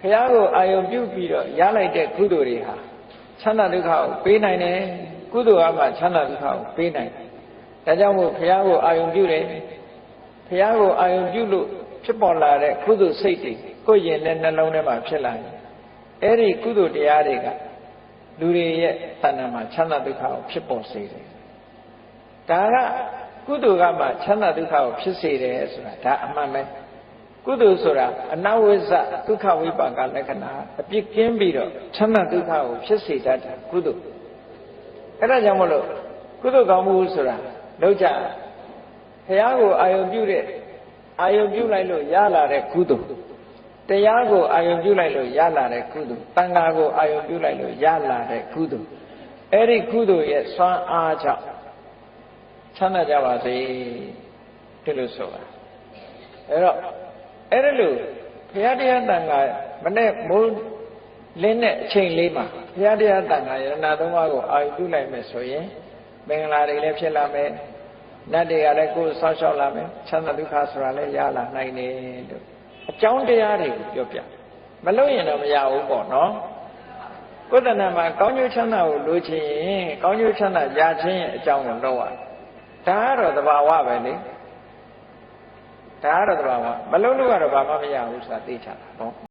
ဘုရားကိုအာယုံပြုပြီးတော့ရလိုက်တဲ့ကုသိုလ်တွေဟာချမ်းသာဒုက္ခကိုပေးနိုင်တယ်ကုသိုလ်အမှချမ်းသာဒုက္ခကိုပေးနိုင်တယ်ဒါကြောင့်မို့ဘုရားကိုအာယုံပြုတယ်ဘုရားကိုအာယုံပြုလို့ဖြစ်ပေါ်လာတဲ့ကုသိုလ်စိတ်တွေကိုယ်ရင်နဲ့နှလုံးထဲမှာဖြစ်လာရင်အဲ့ဒီကုသိုလ်တရားတွေကလူတွေရဲ့တဏ္ဍာမှာချမ်းသာဒုက္ခကိုဖြစ်ပေါ်စေတယ်ဒါကကုသိုလ်ကမှချမ်းသာဒုက္ခကိုဖြစ်စေတယ်ဆိုတာဒါအမှန်ပဲ ကုသိုလ်ဆိုတာအနဝိဇ္ဇဒုက္ခဝိပါကလက္ခဏာအပြစ်ကင်းပြီးတော့ချမ်းသာဒုက္ခကိုဖြစ်စေတတ်တာကုသိုလ်အဲ့ဒါကြောင့်မလို့ကုသိုလ်ကောင်းမှုဆိုတာလောက်ကြဘုရားကိုအာယုံပြုတဲ့အာယုံပြုလိုက်လို့ရလာတဲ့ကုသိုလ်တရားကိုအာယုံပြုလိုက်လို့ရလာတဲ့ကုသိုလ်တန်ခါကိုအာယုံပြုလိုက်လို့ရလာတဲ့ကုသိုလ်အဲ့ဒီကုသိုလ်ရဲ့စွမ်းအားကြောင့်ချမ်းသာကြပါစေဒီလိုဆိုတာအဲ့တော့ အဲ့ဒါလို့ဘုရားတရားတန်ခါမနဲ့မိုးလင်းတဲ့အချိန်လေးမှာဘုရားတရားတန်ခါယရနာသုံးပါးကိုအာယုပြုလိုက်မယ်ဆိုရင်မင်္ဂလာတွေလည်းဖြစ်လာမယ်နတ်တွေကလည်းကိုယ်ဆောက်ရှောက်လာမယ်ချမ်းသာဒုက္ခဆိုတာလည်းရလာနိုင်တယ်လို့အကြောင်းတရားတွေကိုပြောပြမလို့ရင်တော့မရဘူးပေါ့နော်ကိုယ်တဏ္ဍာမှာကောင်းကျိုးချမ်းသာကိုလိုချင်ရင်ကောင်းကျိုးချမ်းသာရခြင်းရဲ့အကြောင်းကိုလုပ်ရဒါကတော့သဘာဝပဲလေ ဒါကတော့သဘာဝမလုံးလို့ကတော့ဘာမှမရဘူးဆိုတာသိချတာနော်